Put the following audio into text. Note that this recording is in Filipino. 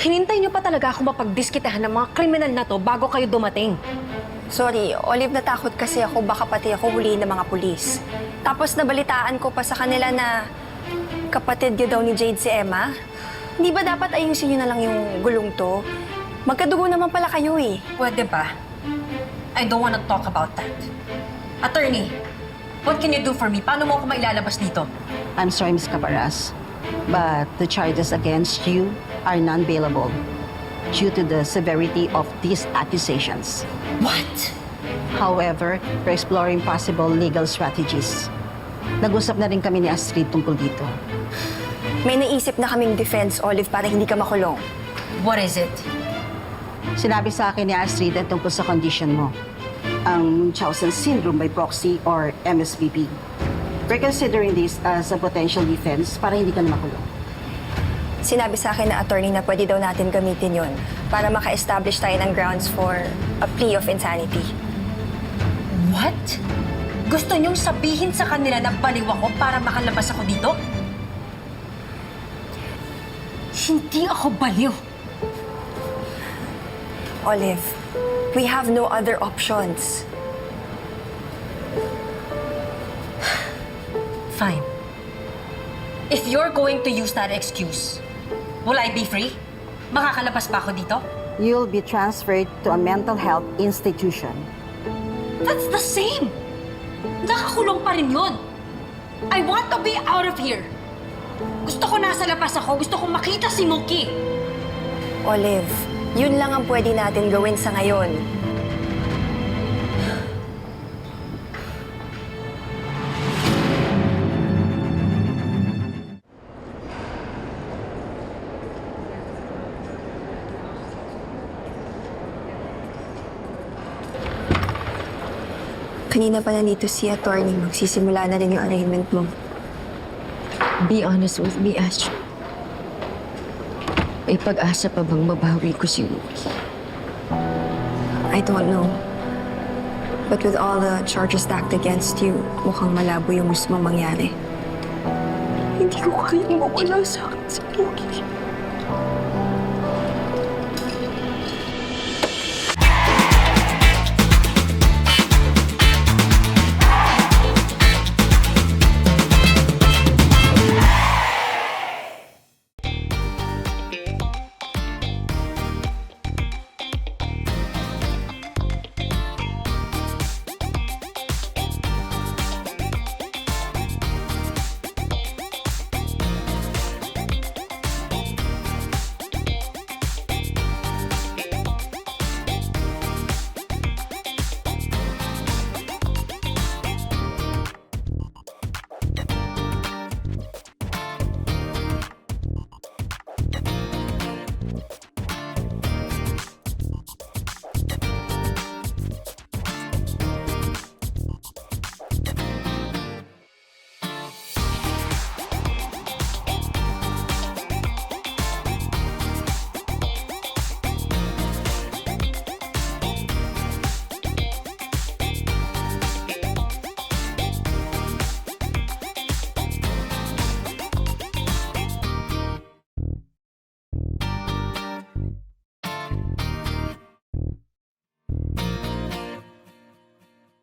Hinintay niyo pa talaga ako mapagdiskitahan ng mga kriminal na to bago kayo dumating. Sorry, Olive, natakot kasi ako baka pati ako huliin ng mga pulis. Tapos nabalitaan ko pa sa kanila na kapatid niyo daw ni Jade si Emma. Hindi ba dapat ayusin niyo na lang yung gulong to? Magkadugo naman pala kayo eh. Pwede ba? I don't wanna talk about that. Attorney, what can you do for me? Paano mo ako mailalabas dito? I'm sorry, Ms. Caparas, but the charges against you are non-bailable due to the severity of these accusations. What? However, we're exploring possible legal strategies. Nag-usap na rin kami ni Astrid tungkol dito. May naisip na kaming defense, Olive, para hindi ka makulong. What is it? Sinabi sa akin ni Astrid ang tungkol sa condition mo, ang Munchausen syndrome by proxy or MSVP. We're considering this as a potential defense para hindi ka na makulong. Sinabi sa akin na attorney na pwede daw natin gamitin yon para maka-establish tayo ng grounds for a plea of insanity. What? Gusto niyong sabihin sa kanila na baliw ako para makalabas ako dito? Hindi ako baliw. Olive, we have no other options. Fine. If you're going to use that excuse, will I be free? Makakalabas pa ako dito? You'll be transferred to a mental health institution. That's the same! Nakakulong pa rin yun. I want to be out of here. Gusto ko nasa labas ako. Gusto ko makita si Mookie. Olive, yun lang ang pwede natin gawin sa ngayon. Kanina pa nandito si attorney. Magsisimula na rin yung arraignment mo. Be honest with me, Astrid. May pag-asa pa bang mabawi ko si Wookie? I don't know. But with all the charges stacked against you, mukhang malabo yung gusto mong mangyari. Hindi ko kayang mawala sa akin si Wookie.